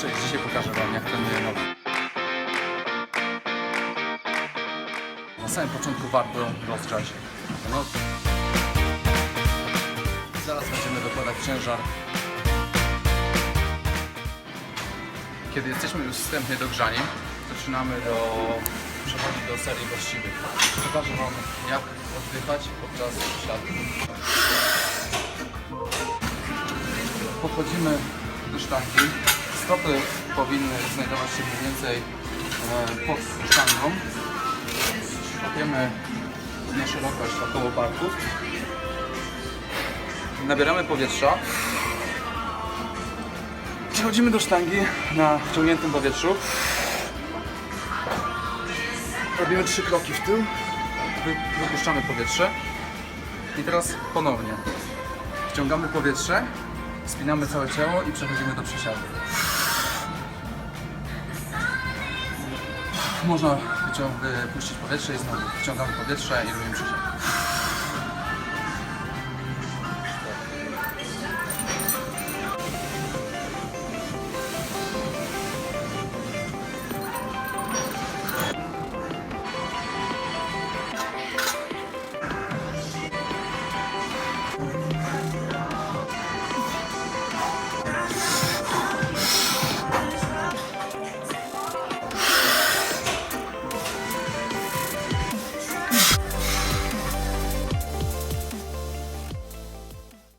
Dzisiaj pokażę Wam jak trenuję nogi. Na samym początku warto rozgrzać nogi. Zaraz będziemy dokładać ciężar. Kiedy jesteśmy już wstępnie dogrzani, zaczynamy do, przechodzić do serii właściwych. Pokażę Wam jak oddychać podczas przysiadu. podchodzimy do sztangi. Stopy powinny znajdować się mniej więcej e, pod sztangą. Łapiemy na szerokość około barków. Nabieramy powietrza. Przechodzimy do sztangi na wciągniętym powietrzu. Robimy trzy kroki w tył. Wy, wypuszczamy powietrze. I teraz ponownie. Wciągamy powietrze, spinamy całe ciało i przechodzimy do przysiadu. Można wycią- wypuścić powietrze i znowu wciągamy powietrze i robimy przysiad.